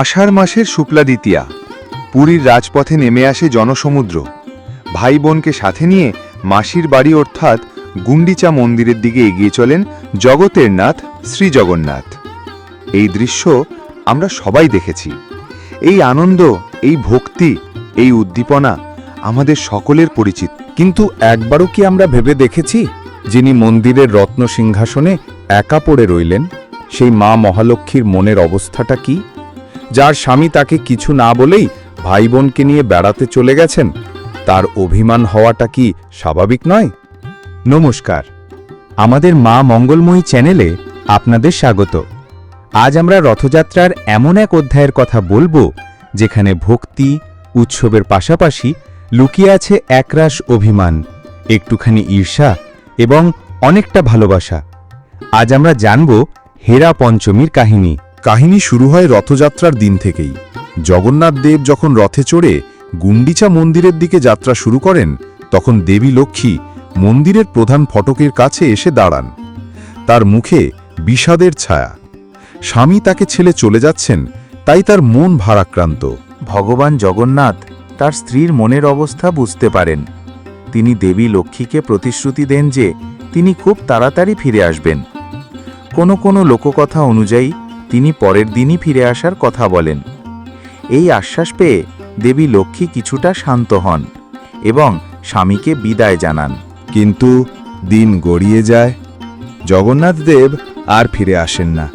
আষাঢ় মাসের শুক্লা দ্বিতীয়া। পুরীর রাজপথে নেমে আসে জনসমুদ্র। ভাই বোনকে সাথে নিয়ে মাসির বাড়ি অর্থাৎ গুন্ডিচা মন্দিরের দিকে এগিয়ে চলেন জগতের নাথ শ্রী জগন্নাথ এই দৃশ্য আমরা সবাই দেখেছি। এই আনন্দ, এই ভক্তি, এই উদ্দীপনা আমাদের সকলের পরিচিত। কিন্তু একবারও কি আমরা ভেবে দেখেছি যিনি মন্দিরের রত্ন সিংহাসনে একা পড়ে রইলেন? সেই মা মহালক্ষ্মীর মনের অবস্থাটা কি? যার স্বামী তাকে কিছু না বলেই ভাই বোনকে নিয়ে বেড়াতে চলে গেছেন, তার অভিমান হওয়াটা কি স্বাভাবিক নয়? নমস্কার। আমাদের মা মঙ্গলময়ী চ্যানেলে আপনাদের স্বাগত। আজ আমরা রথযাত্রার এমন এক অধ্যায়ের কথা বলব, যেখানে ভক্তি, উৎসবের পাশাপাশি লুকিয়ে আছে একরাশ অভিমান, একটুখানি ঈর্ষা এবং অনেকটা ভালোবাসা। আজ আমরা জানব হেরা পঞ্চমীর কাহিনী। কাহিনী শুরু হয় রথযাত্রার দিন থেকেই। জগন্নাথ দেব যখন রথে চড়ে গুন্ডিচা মন্দিরের দিকে যাত্রা শুরু করেন, তখন দেবী লক্ষ্মী মন্দিরের প্রধান ফটকের কাছে এসে দাঁড়ান। তার মুখে বিষাদের ছায়া। স্বামী তাকে ছেলে চলে যাচ্ছেন, তাই তার মন ভারাক্রান্ত। ভগবান জগন্নাথ তার স্ত্রীর মনের অবস্থা বুঝতে পারেন। তিনি দেবী লক্ষ্মীকে প্রতিশ্রুতি দেন যে তিনি খুব তাড়াতাড়ি ফিরে আসবেন। কোনো কোনো লোককথা অনুযায়ী তিনি পরের দিনই ফিরে আসার কথা বলেন। এই আশ্বাস পেয়ে দেবী লক্ষ্মী কিছুটা শান্ত হন এবং স্বামীকে বিদায় জানান। কিন্তু দিন গড়িয়ে যায়, জগন্নাথ দেব আর ফিরে আসেন না।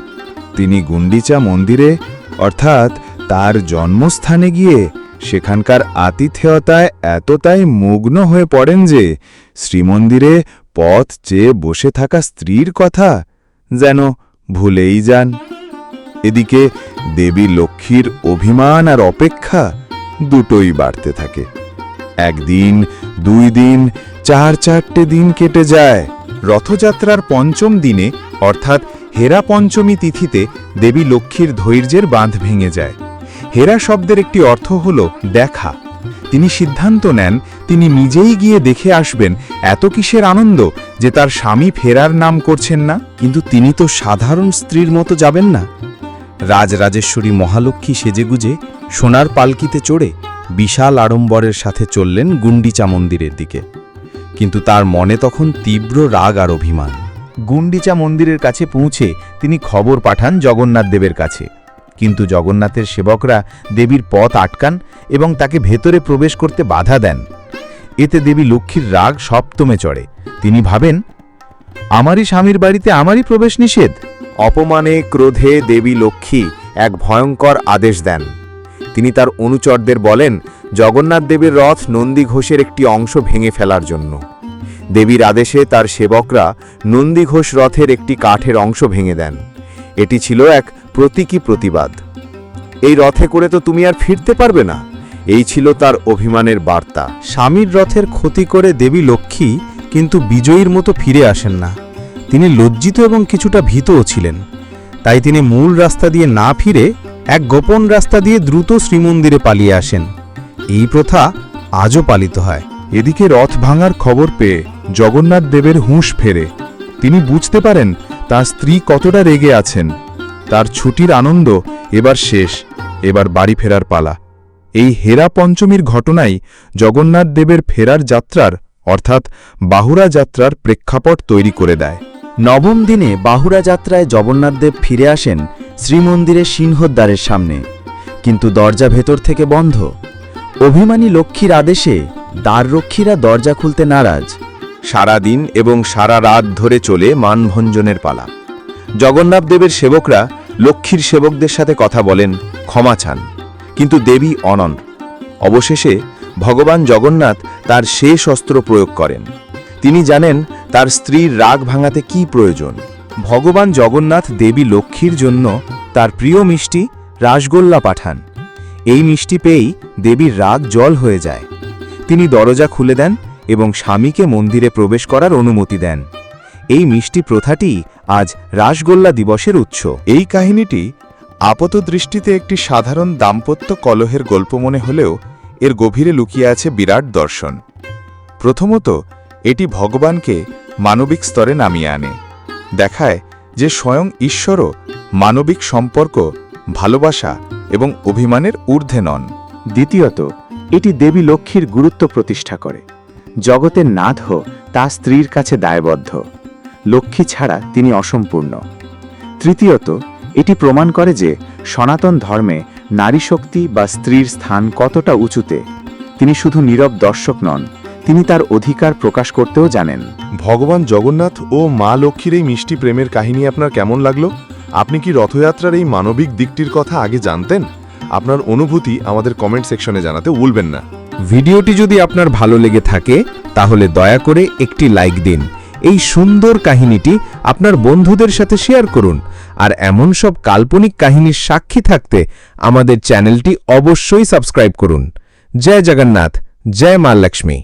তিনি গুন্ডিচা মন্দিরে, অর্থাৎ তার জন্মস্থানে গিয়ে সেখানকার আতিথেয়তায় এতটাই মগ্ন হয়ে পড়েন যে শ্রীমন্দিরে পথ চেয়ে বসে থাকা স্ত্রীর কথা যেন ভুলেই যান। এদিকে দেবী লক্ষ্মীর অভিমান আর অপেক্ষা দুটোই বাড়তে থাকে। একদিন, দুই দিন, চার চারটে দিন কেটে যায়। রথযাত্রার পঞ্চম দিনে, অর্থাৎ হেরা পঞ্চমী তিথিতে, দেবী লক্ষ্মীর ধৈর্যের বাঁধ ভেঙে যায়। হেরা শব্দের একটি অর্থ হল দেখা। তিনি সিদ্ধান্ত নেন, তিনি নিজেই গিয়ে দেখে আসবেন এত কিসের আনন্দ যে তার স্বামী ফেরার নাম করছেন না। কিন্তু তিনি তো সাধারণ স্ত্রীর মতো যাবেন না। রাজরাজেশ্বরী মহালক্ষ্মী সেজেগুজে সোনার পালকিতে চড়ে বিশাল আড়ম্বরের সাথে চললেন গুন্ডিচা মন্দিরের দিকে। কিন্তু তার মনে তখন তীব্র রাগ আর অভিমান। গুন্ডিচা মন্দিরের কাছে পৌঁছে তিনি খবর পাঠান জগন্নাথ দেবের কাছে। কিন্তু জগন্নাথের সেবকরা দেবীর পথ আটকান এবং তাকে ভেতরে প্রবেশ করতে বাধা দেন। এতে দেবী লক্ষ্মীর রাগ সপ্তমে চড়ে। তিনি ভাবেন, আমারই স্বামীর বাড়িতে আমারই প্রবেশ নিষেধ? অপমানে, ক্রোধে দেবী লক্ষ্মী এক ভয়ঙ্কর আদেশ দেন। তিনি তার অনুচরদের বলেন, জগন্নাথ দেবের রথ নন্দী ঘোষের একটি অংশ ভেঙে ফেলার জন্য। দেবীর আদেশে তার সেবকরা নন্দী ঘোষ রথের একটি কাঠের অংশ ভেঙে দেন। এটি ছিল এক প্রতীকী প্রতিবাদ। এই রথে করে তো তুমি আর ফিরতে পারবে না। এই ছিল তার অভিমানের বার্তা। স্বামীর রথের ক্ষতি করে দেবী লক্ষ্মী কিন্তু বিজয়ীর মতো ফিরে আসেন না। তিনি লজ্জিত এবং কিছুটা ভীতও ছিলেন। তাই তিনি মূল রাস্তা দিয়ে না ফিরে এক গোপন রাস্তা দিয়ে দ্রুত শ্রীমন্দিরে পালিয়ে আসেন। এই প্রথা আজও পালিত হয়। এদিকে রথ ভাঙার খবর পেয়ে জগন্নাথ দেবের হুঁশ ফেরে। তিনি বুঝতে পারেন তার স্ত্রী কতটা রেগে আছেন। তার ছুটির আনন্দ এবার শেষ, এবার বাড়ি ফেরার পালা। এই হেরা পঞ্চমীর ঘটনাই জগন্নাথ দেবের ফেরার যাত্রার, অর্থাৎ বাহুরা যাত্রার প্রেক্ষাপট তৈরি করে দেয়। নবম দিনে বাহুরা যাত্রায় জগন্নাথদেব ফিরে আসেন শ্রীমন্দিরের সিংহদ্বারের সামনে। কিন্তু দরজা ভেতর থেকে বন্ধ। অভিমানী লক্ষ্মীর আদেশে দ্বাররক্ষীরা দরজা খুলতে নারাজ। সারা দিন এবং সারা রাত ধরে চলে মানভঞ্জনের পালা। জগন্নাথদেবের সেবকরা লক্ষ্মীর সেবকদের সাথে কথা বলেন, ক্ষমা চান। কিন্তু দেবী অনন। অবশেষে ভগবান জগন্নাথ তার শেষ অস্ত্র প্রয়োগ করেন। তিনি জানেন তার স্ত্রীর রাগ ভাঙাতে কি প্রয়োজন? ভগবান জগন্নাথ দেবী লক্ষ্মীর জন্য তার প্রিয় মিষ্টি রাসগোল্লা পাঠান। এই মিষ্টি পেয়েই দেবীর রাগ জল হয়ে যায়। তিনি দরজা খুলে দেন এবং স্বামীকে মন্দিরে প্রবেশ করার অনুমতি দেন। এই মিষ্টি প্রথাটি আজ রাসগোল্লা দিবসের উৎস। এই কাহিনীটি আপাত দৃষ্টিতে একটি সাধারণ দাম্পত্য কলহের গল্প মনে হলেও এর গভীরে লুকিয়ে আছে বিরাট দর্শন। প্রথমত এটি ভগবানকে মানবিক স্তরে নামিয়ে আনে। দেখায় যে স্বয়ং ঈশ্বরও মানবিক সম্পর্ক, ভালোবাসা এবং অভিমানের ঊর্ধ্বে নন। দ্বিতীয়ত, এটি দেবী লক্ষ্মীর গুরুত্ব প্রতিষ্ঠা করে। জগতের নাথ তা স্ত্রীর কাছে দায়বদ্ধ। লক্ষ্মী ছাড়া তিনি অসম্পূর্ণ। তৃতীয়ত, এটি প্রমাণ করে যে সনাতন ধর্মে নারী শক্তি বা স্ত্রীর স্থান কতটা উঁচুতে। তিনি শুধু নীরব দর্শক নন তিনি তার অধিকার প্রকাশ করতেও জানেন। ভগবান জগন্নাথ ও মা লক্ষ্মীর এই মিষ্টি প্রেমের কাহিনী আপনার কেমন লাগল? আপনি কি রথযাত্রার এই মানবিক দিকটির কথা আগে জানতেন? আপনার অনুভূতি আমাদের কমেন্ট সেকশনে জানাতে ভুলবেন না। ভিডিওটি যদি আপনার ভালো লেগে থাকে তাহলে দয়া করে একটি লাইক দিন। এই সুন্দর কাহিনীটি আপনার বন্ধুদের সাথে শেয়ার করুন। আর এমন সব কাল্পনিক কাহিনীর সাক্ষী থাকতে আমাদের চ্যানেলটি অবশ্যই সাবস্ক্রাইব করুন। জয় জগন্নাথ জয় মা লক্ষ্মী।